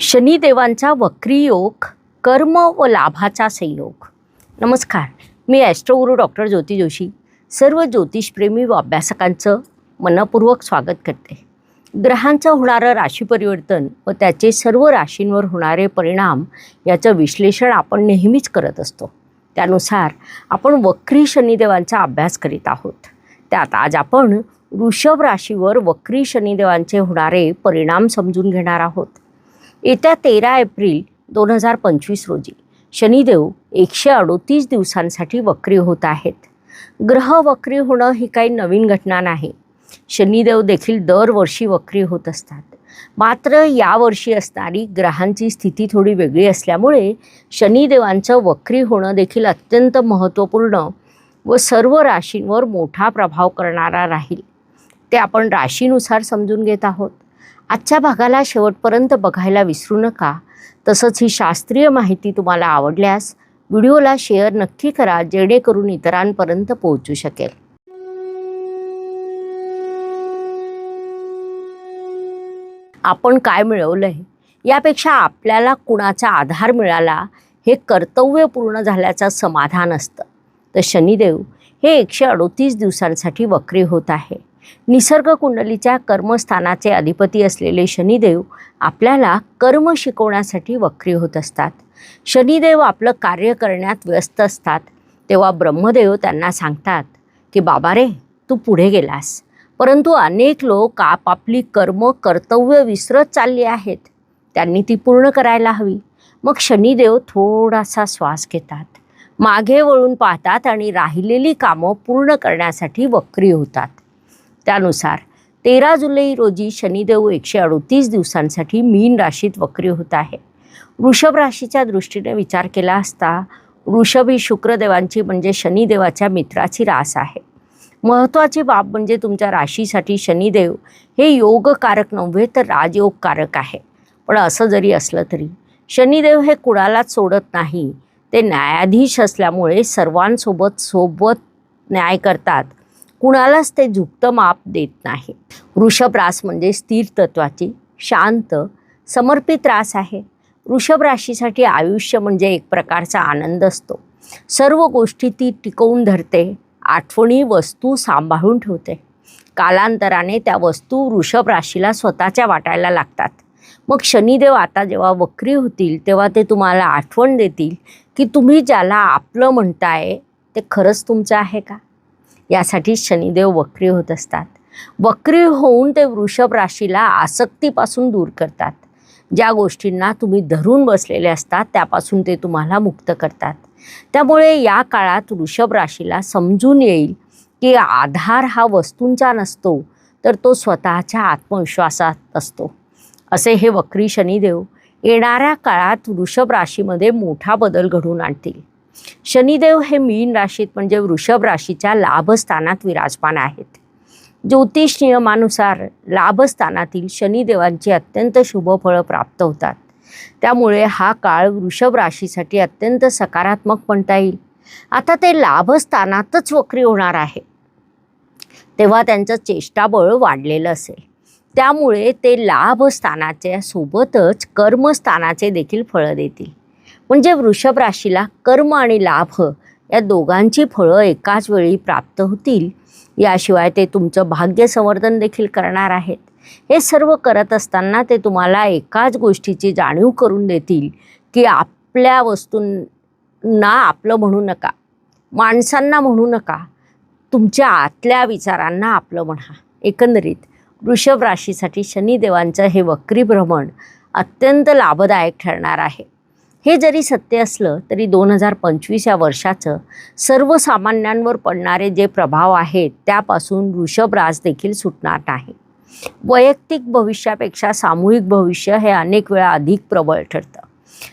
शनिदेवांचा वक्री योग कर्म व लाभाचा संयोग. नमस्कार मी ॲस्ट्रोगुरू डॉक्टर ज्योती जोशी. सर्व ज्योतिषप्रेमी व अभ्यासकांचं मनपूर्वक स्वागत करते. ग्रहांचं होणारं राशी परिवर्तन व त्याचे सर्व राशींवर होणारे परिणाम याचं विश्लेषण आपण नेहमीच करत असतो. त्यानुसार आपण वक्री शनिदेवांचा अभ्यास करीत आहोत. त्यात आज आपण वृषभ राशीवर वक्री शनिदेवांचे होणारे परिणाम समजून घेणार आहोत. येत्या तेरा एप्रिल दोन हजार पंचवीस रोजी. शनिदेव एकशे अडोतीस दिवसांसाठी वक्री होत आहेत. ग्रह वक्री होणं ही काही नवीन घटना नाही. शनिदेव देखील दरवर्षी वक्री होत असतात. मात्र यावर्षी असणारी ग्रहांची स्थिती थोडी वेगळी असल्यामुळे शनिदेवांचं वक्री होणं देखील अत्यंत महत्त्वपूर्ण व सर्व राशींवर मोठा प्रभाव करणारा राहील. ते आपण राशीनुसार समजून घेत आहोत. आजच्या भागाला शेवटपर्यंत बघायला विसरू नका. तसंच ही शास्त्रीय माहिती तुम्हाला आवडल्यास व्हिडिओला शेअर नक्की करा जेणेकरून इतरांपर्यंत पोहोचू शकेल. आपण काय मिळवलंय? यापेक्षा आपल्याला कुणाचा आधार मिळाला हे कर्तव्य पूर्ण झाल्याचं समाधान असतं. तर शनिदेव हे एकशे अडोतीस दिवसांसाठी वक्री होत आहे. निसर्ग कुंडलीच्या कर्मस्थानाचे अधिपती असलेले शनिदेव आपल्याला कर्म शिकवण्यासाठी वक्री होत असतात. शनिदेव आपलं कार्य करण्यात व्यस्त असतात. तेव्हा ब्रह्मदेव त्यांना सांगतात की बाबा रे तू पुढे गेलास. परंतु अनेक लोक आपापली कर्म कर्तव्य विसरत चालली आहेत. त्यांनी ती पूर्ण करायला हवी. मग शनिदेव थोडासा श्वास घेतात. मागे वळून पाहतात आणि राहिलेली कामं पूर्ण करण्यासाठी वक्री होतात. त्यानुसार तेरा जुलै रोजी शनिदेव एकशे अडोतीस दिवसांसाठी मीन राशीत वक्री होत आहे. वृषभ राशीच्या दृष्टीने विचार केला असता वृषभ ही शुक्रदेवांची म्हणजे शनिदेवाच्या मित्राची रास आहे. महत्त्वाची बाब म्हणजे तुमच्या राशीसाठी शनिदेव हे योगकारक नव्हे तर राजयोगकारक आहे. पण असं जरी असलं तरी शनिदेव हे कुणालाच सोडत नाही. ते न्यायाधीश असल्यामुळे सर्वांसोबत सोबत न्याय करतात. कुणालाच ते झुकतं माप देत नाही. वृषभ रास म्हणजे स्थिर तत्वाची शांत समर्पित रास आहे. वृषभ राशीसाठी आयुष्य म्हणजे एक प्रकारचा आनंद असतो. सर्व गोष्टी ती टिकवून धरते आठवणी वस्तू सांभाळून ठेवते. कालांतराने त्या वस्तू वृषभ राशीला स्वतःच्या वाटायला लागतात. मग शनिदेव आता जेव्हा वक्री होतील तेव्हा ते तुम्हाला आठवण देतील की तुम्ही ज्याला आपलं म्हणताय ते खरंच तुमचं आहे का? यासाठी शनिदेव वक्री होत असतात. वक्री होऊन ते वृषभ राशीला आसक्तीपासून दूर करतात. ज्या गोष्टींना तुम्ही धरून बसलेले असतात त्यापासून ते तुम्हाला मुक्त करतात. त्यामुळे या काळात वृषभ राशीला समजून येईल की आधार हा वस्तूंचा नसतो तर तो स्वतःच्या आत्मविश्वासात असतो. असे हे वक्री शनिदेव येणाऱ्या काळात वृषभ राशीमध्ये मोठा बदल घडून आणतील. शनिदेव हे मीन राशीत म्हणजे वृषभ राशीच्या लाभस्थानात विराजमान आहेत. ज्योतिष नियमानुसार लाभस्थानातील शनिदेवांची अत्यंत शुभ फळं प्राप्त होतात. त्यामुळे हा काळ वृषभ राशीसाठी अत्यंत सकारात्मक म्हणता येईल. आता ते लाभस्थानातच वक्री होणार आहे. तेव्हा त्यांचं चेष्टाबळ वाढलेलं असेल. त्यामुळे ते लाभस्थानाच्या सोबतच कर्मस्थानाचे देखील फळं देतील. म्हणजे वृषभ राशीला कर्म आणि लाभ या दोघांची फळं एकाच वेळी प्राप्त होतील. याशिवाय ते तुमचं भाग्य संवर्धन देखील करणार आहेत. हे सर्व करत असताना ते तुम्हाला एकाच गोष्टीची जाणीव करून देतील की आपल्या वस्तूंना आपलं म्हणू नका माणसांना म्हणू नका तुमच्या आतल्या विचारांना आपलं म्हणा. एकंदरीत वृषभ राशीसाठी शनिदेवांचं हे वक्री भ्रमण अत्यंत लाभदायक ठरणार आहे. हे जरी सत्य असलं तरी दोन हजार पंचवीस या वर्षाचं सर्वसामान्यांवर पडणारे जे प्रभाव आहेत त्यापासून वृषभ देखील सुटणार नाही. वैयक्तिक भविष्यापेक्षा सामूहिक भविष्य हे अनेक वेळा अधिक प्रबळ ठरतं.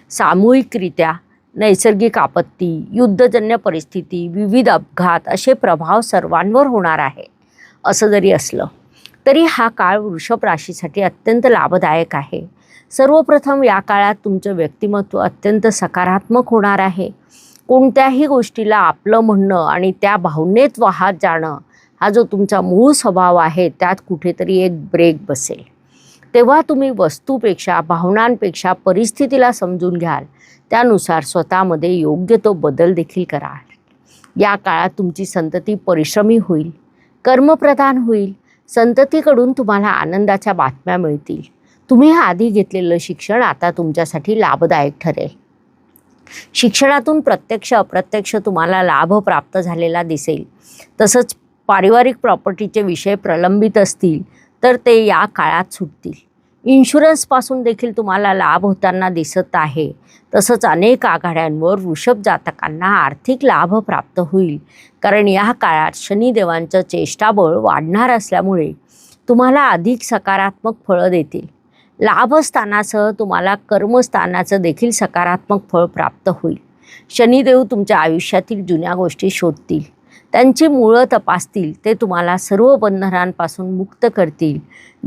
सामूहिकरित्या नैसर्गिक आपत्ती युद्धजन्य परिस्थिती विविध अपघात असे प्रभाव सर्वांवर होणार आहे असं जरी असलं तरी हा काळ वृषभ राशीसाठी अत्यंत लाभदायक आहे. सर्वप्रथम या काळात तुमचं व्यक्तिमत्व अत्यंत सकारात्मक होणार आहे. कोणत्याही गोष्टीला आपलं म्हणणं आणि त्या भावनेत वाहत जाणं हा जो तुमचा मूळ स्वभाव आहे त्यात कुठेतरी एक ब्रेक बसेल. तेव्हा तुम्ही वस्तूपेक्षा भावनांपेक्षा परिस्थितीला समजून घ्याल. त्यानुसार स्वतःमध्ये योग्य तो बदल देखील कराल. या काळात तुमची संतती परिश्रमी होईल. कर्मप्रधान होईल. संततीकडून तुम्हाला आनंदाच्या बातम्या मिळतील. तुम्ही आधी घेतलेलं शिक्षण आता तुमच्यासाठी लाभदायक ठरेल. शिक्षणातून प्रत्यक्ष अप्रत्यक्ष तुम्हाला लाभ प्राप्त झालेला दिसेल. तसंच पारिवारिक प्रॉपर्टीचे विषय प्रलंबित असतील तर ते या काळात सुटतील. इन्शुरन्सपासून देखील तुम्हाला लाभ होताना दिसत आहे. तसंच अनेक आघाड्यांवर वृषभ जातकांना आर्थिक लाभ प्राप्त होईल. कारण या काळात शनिदेवांचं चेष्टाबळ वाढणार असल्यामुळे तुम्हाला अधिक सकारात्मक फळं देतील. लाभस्थानासह तुम्हाला कर्मस्थानाचं देखील सकारात्मक फळ प्राप्त होईल. शनिदेव तुमच्या आयुष्यातील जुन्या गोष्टी शोधतील. त्यांची मुळं तपासतील ते तुम्हाला सर्व बंधनांपासून मुक्त करतील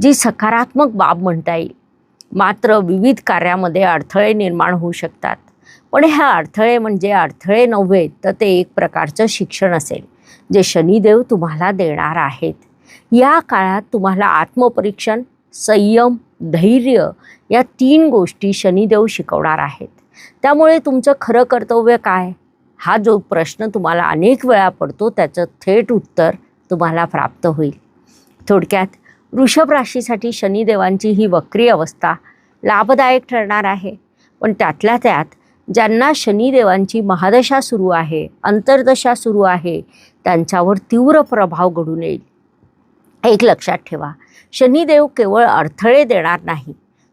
जी सकारात्मक बाब म्हणता येईल. मात्र विविध कार्यामध्ये अडथळे निर्माण होऊ शकतात. पण ह्या अडथळे म्हणजे अडथळे नव्हे तर ते एक प्रकारचं शिक्षण असेल जे शनिदेव तुम्हाला देणार आहेत. या काळात तुम्हाला आत्मपरीक्षण संयम धैर्य या तीन गोष्टी शनिदेव शिकवणार आहेत. त्यामुळे तुमचं खरं कर्तव्य काय? हा जो प्रश्न तुम्हाला अनेक वेळा पडतो त्याचं थेट उत्तर तुम्हाला प्राप्त होईल. थोडक्यात वृषभ राशीसाठी शनिदेवांची ही वक्री अवस्था लाभदायक ठरणार आहे. पण त्यातल्या त्यात ज्यांना शनिदेवांची महादशा सुरू आहे अंतर्दशा सुरू आहे त्यांच्यावर तीव्र प्रभाव घडून येईल. एक लक्षात ठेवा शनिदेव केवळ अडथळे देणार नाही.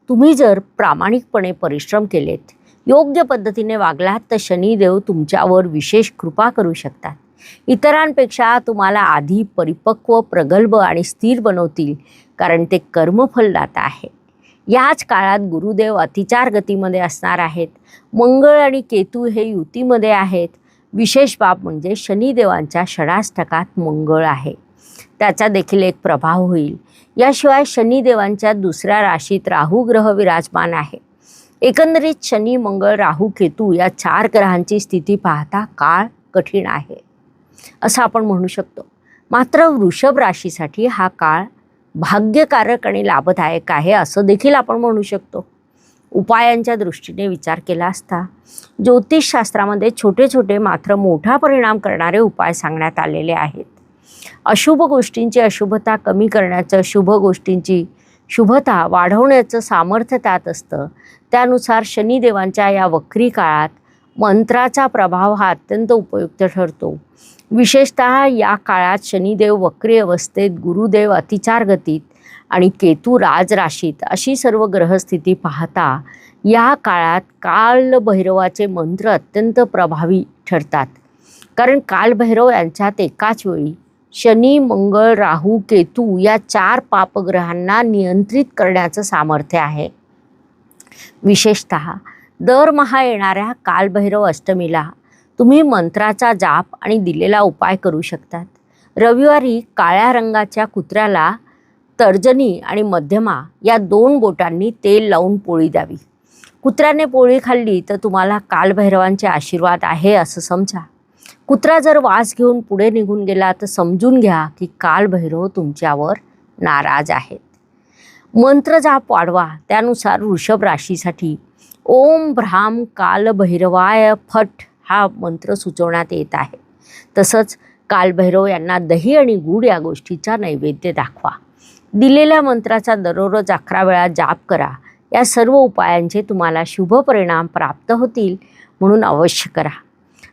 तुम्ही जर प्रामाणिकपणे परिश्रम केलेत योग्य पद्धतीने वागलात तर शनिदेव तुमच्यावर विशेष कृपा करू शकतात. इतरांपेक्षा तुम्हाला आधी परिपक्व प्रगल्भ आणि स्थिर बनवतील कारण ते कर्मफलदाता आहे याच काळात गुरुदेव अतिचार गतीमध्ये असणार आहेत. मंगळ आणि केतू हे युतीमध्ये आहेत. विशेष बाब म्हणजे शनिदेवांच्या षडाष्टकात मंगळ आहे. त्याचा देखील एक प्रभाव होईल. याशिवाय शनिदेवांच्या दुसऱ्या राशीत राहू ग्रह विराजमान आहे. एकंदरीत शनी मंगळ राहू केतू या चार ग्रहांची स्थिती पाहता काळ कठीण आहे. असं आपण म्हणू शकतो. मात्र वृषभ राशीसाठी हा काळ भाग्यकारक आणि लाभदायक आहे असं देखील आपण म्हणू शकतो. उपायांच्या दृष्टीने विचार केला असता ज्योतिषशास्त्रामध्ये छोटे छोटे मात्र मोठा परिणाम करणारे उपाय सांगण्यात आलेले आहेत. अशुभ गोष्टींची अशुभता कमी करण्याचं शुभ गोष्टींची शुभता वाढवण्याचं सामर्थ्य त्यात असतं. त्यानुसार शनिदेवांच्या या वक्री काळात मंत्राचा प्रभाव हा अत्यंत उपयुक्त ठरतो. विशेषतः या काळात शनिदेव वक्री अवस्थेत गुरुदेव अतिचार गतीत आणि केतू राजराशीत अशी सर्व ग्रहस्थिती पाहता या काळात कालभैरवाचे मंत्र अत्यंत प्रभावी ठरतात. कारण कालभैरव यांच्यात एकाच वेळी शनी मंगळ राहू केतू या चार पापग्रहांना नियंत्रित करण्याचं सामर्थ्य आहे. विशेषत दरमहा येणाऱ्या कालभैरव अष्टमीला तुम्ही मंत्राचा जाप आणि दिलेला उपाय करू शकतात. रविवारी काळ्या रंगाच्या कुत्र्याला तर्जनी आणि मध्यमा या दोन बोटांनी तेल लावून पोळी द्यावी. कुत्र्याने पोळी खाल्ली तर तुम्हाला कालभैरवांचे आशीर्वाद आहे असं समजा. कुत्रा जर वास घेऊन पुढे निघून गेला तर समजून घ्या की कालभैरव तुमच्यावर नाराज आहेत. मंत्र जाप वाढवा. त्यानुसार वृषभ राशीसाठी ओम भ्राम कालभैरवाय फट हा मंत्र सुचवण्यात येत आहे. तसंच कालभैरव यांना दही आणि गुड या गोष्टीचा नैवेद्य दाखवा. दिलेल्या मंत्राचा दररोज अकरा वेळा जाप करा. या सर्व उपायांचे तुम्हाला शुभ परिणाम प्राप्त होतील म्हणून अवश्य करा.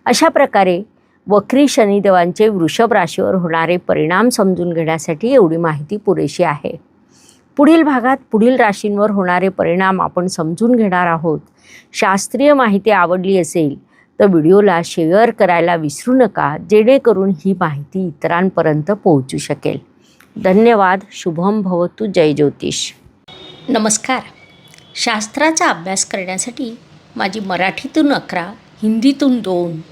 अशा प्रकारे वक्री शनिदेवांचे वृषभ राशीवर होणारे परिणाम समजून घेण्यासाठी एवढी माहिती पुरेशी आहे. पुढील भागात पुढील राशींवर होणारे परिणाम आपण समजून घेणार आहोत. शास्त्रीय माहिती आवडली असेल तर व्हिडिओला शेअर करायला विसरू नका जेणेकरून ही माहिती इतरांपर्यंत पोहोचू शकेल. धन्यवाद शुभम भवतु जय ज्योतिष. नमस्कार. शास्त्राचा अभ्यास करण्यासाठी माझी मराठीतून अकरा हिंदीतून दोन